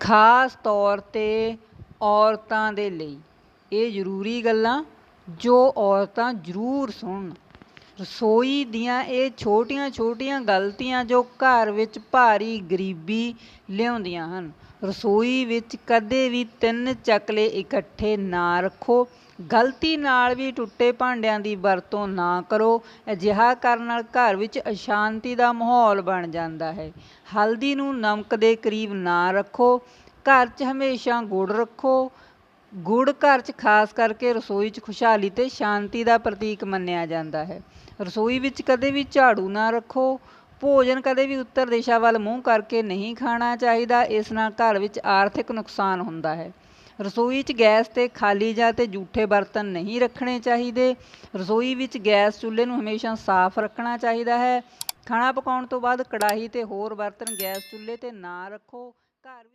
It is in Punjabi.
ਖਾਸ ਤੌਰ 'ਤੇ ਔਰਤਾਂ ਦੇ ਲਈ। ਇਹ ਜ਼ਰੂਰੀ ਗੱਲਾਂ ਜੋ ਔਰਤਾਂ ਜ਼ਰੂਰ ਸੁਣਨ। ਰਸੋਈ ਦੀਆਂ ਇਹ ਛੋਟੀਆਂ ਛੋਟੀਆਂ ਗਲਤੀਆਂ ਜੋ ਘਰ ਵਿੱਚ ਭਾਰੀ ਗਰੀਬੀ ਲਿਆਉਂਦੀਆਂ ਹਨ। ਰਸੋਈ ਵਿੱਚ ਕਦੇ ਵੀ ਤਿੰਨ ਚਕਲੇ ਇਕੱਠੇ ਨਾ ਰੱਖੋ। ਗਲਤੀ ਨਾਲ ਵੀ ਟੁੱਟੇ ਭਾਂਡਿਆਂ ਦੀ ਵਰਤੋਂ ਨਾ ਕਰੋ। ਅਜਿਹਾ ਕਰਨ ਨਾਲ ਘਰ ਵਿੱਚ ਅਸ਼ਾਂਤੀ ਦਾ ਮਾਹੌਲ ਬਣ ਜਾਂਦਾ ਹੈ। ਹਲਦੀ ਨੂੰ ਨਮਕ ਦੇ ਕਰੀਬ ਨਾ ਰੱਖੋ। ਘਰ 'ਚ ਹਮੇਸ਼ਾ ਗੁੜ ਰੱਖੋ। ਗੁੜ ਘਰ 'ਚ ਖਾਸ ਕਰਕੇ ਰਸੋਈ 'ਚ ਖੁਸ਼ਹਾਲੀ ਅਤੇ ਸ਼ਾਂਤੀ ਦਾ ਪ੍ਰਤੀਕ ਮੰਨਿਆ ਜਾਂਦਾ ਹੈ। ਰਸੋਈ ਵਿੱਚ ਕਦੇ ਵੀ ਝਾੜੂ ਨਾ ਰੱਖੋ, ਭੋਜਨ ਕਦੇ ਵੀ ਉੱਤਰ ਦਿਸ਼ਾ ਵੱਲ ਮੂੰਹ ਕਰਕੇ ਨਹੀਂ ਖਾਣਾ ਚਾਹੀਦਾ, ਇਸ ਨਾਲ ਘਰ ਵਿੱਚ ਆਰਥਿਕ ਨੁਕਸਾਨ ਹੁੰਦਾ ਹੈ। ਰਸੋਈ 'ਚ ਗੈਸ 'ਤੇ ਖਾਲੀ ਜਾਂ ਅਤੇ ਜੂਠੇ ਬਰਤਨ ਨਹੀਂ ਰੱਖਣੇ ਚਾਹੀਦੇ। ਰਸੋਈ ਵਿੱਚ ਗੈਸ ਚੁੱਲ੍ਹੇ ਨੂੰ ਹਮੇਸ਼ਾ ਸਾਫ਼ ਰੱਖਣਾ ਚਾਹੀਦਾ ਹੈ। ਖਾਣਾ ਪਕਾਉਣ ਤੋਂ ਬਾਅਦ ਕੜਾਹੀ ਅਤੇ ਹੋਰ ਬਰਤਨ ਗੈਸ ਚੁੱਲ੍ਹੇ 'ਤੇ ਨਾ ਰੱਖੋ। ਘਰ ਵਿੱਚ